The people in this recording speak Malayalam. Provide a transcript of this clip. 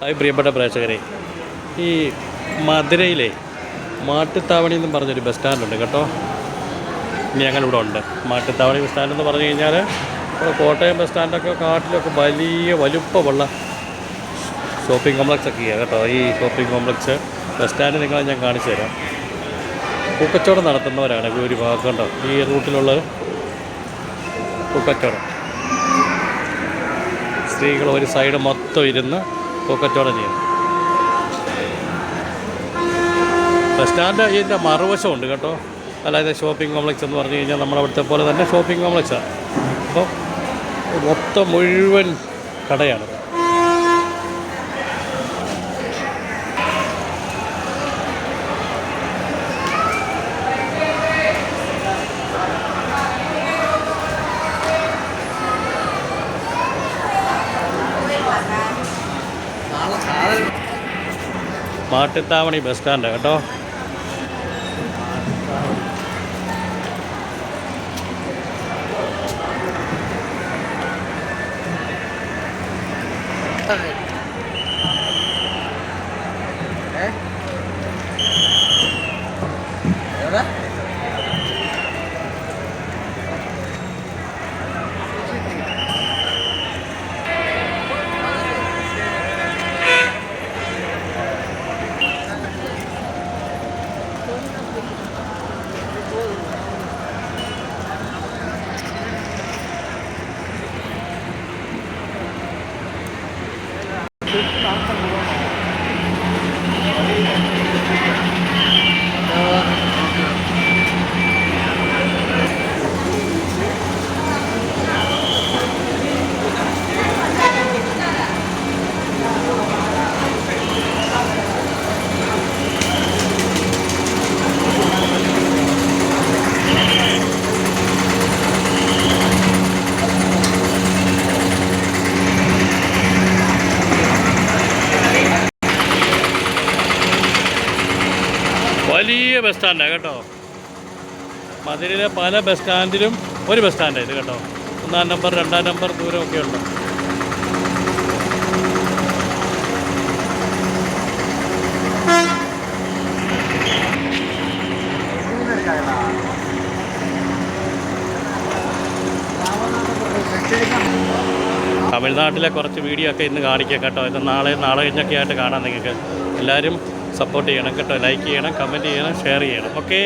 ഹായ് പ്രിയപ്പെട്ട പ്രേക്ഷകരെ. ഈ മധുരയിലെ മാട്ടുത്താവണി എന്ന് പറഞ്ഞൊരു ബസ് സ്റ്റാൻഡുണ്ട് കേട്ടോ. ഞങ്ങളിവിടെ ഉണ്ട്. മാട്ടുത്താവണി ബസ് സ്റ്റാൻഡ് എന്ന് പറഞ്ഞു കഴിഞ്ഞാൽ ഇവിടെ കോട്ടയം ബസ് സ്റ്റാൻഡൊക്കെ കാട്ടിലൊക്കെ വലിയ വലുപ്പമുള്ള ഷോപ്പിംഗ് കോംപ്ലക്സ് ഒക്കെയാണ് കേട്ടോ. ഈ ഷോപ്പിംഗ് കോംപ്ലക്സ് ബസ് സ്റ്റാൻഡ് നിങ്ങളെ ഞാൻ കാണിച്ചു തരാം. പൂക്കച്ചവടം നടത്തുന്നവരാണ് ഭൂരിഭാഗം കണ്ടോ ഈ റൂട്ടിലുള്ള പൂക്കച്ചവടം. സ്ത്രീകൾ ഒരു സൈഡ് മൊത്തം ഇരുന്ന് പൂക്കച്ചവടം ചെയ്യുന്നു ബസ് സ്റ്റാൻഡ് ഇതിന്റെ മറുവശമുണ്ട് കേട്ടോ. അല്ലാതെ ഷോപ്പിംഗ് കോംപ്ലക്സ് എന്ന് പറഞ്ഞു കഴിഞ്ഞാൽ നമ്മളവിടുത്തെ പോലെ തന്നെ ഷോപ്പിംഗ് കോംപ്ലക്സാണ് അപ്പോൾ മൊത്തം മുഴുവൻ കടയാണ്. മാട്ടുത്താവണി ബസ് സ്റ്റാൻഡ് കേട്ടോ? വലിയ ബസ് സ്റ്റാൻഡാണ് കേട്ടോ. മധുരയിലെ പല ബസ് സ്റ്റാൻഡിലും ഒരു ബസ് സ്റ്റാൻഡാണ് ഇത് കേട്ടോ. ഒന്നാം നമ്പർ രണ്ടാം നമ്പർ ദൂരമൊക്കെ ഉണ്ട്. തമിഴ്നാട്ടിലെ കുറച്ച് വീഡിയോ ഒക്കെ ഇന്ന് കാണിക്കാം കേട്ടോ. ഇത് നാളെ നാളെ കഴിഞ്ഞൊക്കെ ആയിട്ട് കാണാം നിങ്ങൾക്ക്. എല്ലാവരും സപ്പോർട്ട് ചെയ്യണം കേട്ടോ ലൈക്ക് ചെയ്യണം കമന്റ് ചെയ്യണം ഷെയർ ചെയ്യണം. ഓക്കെ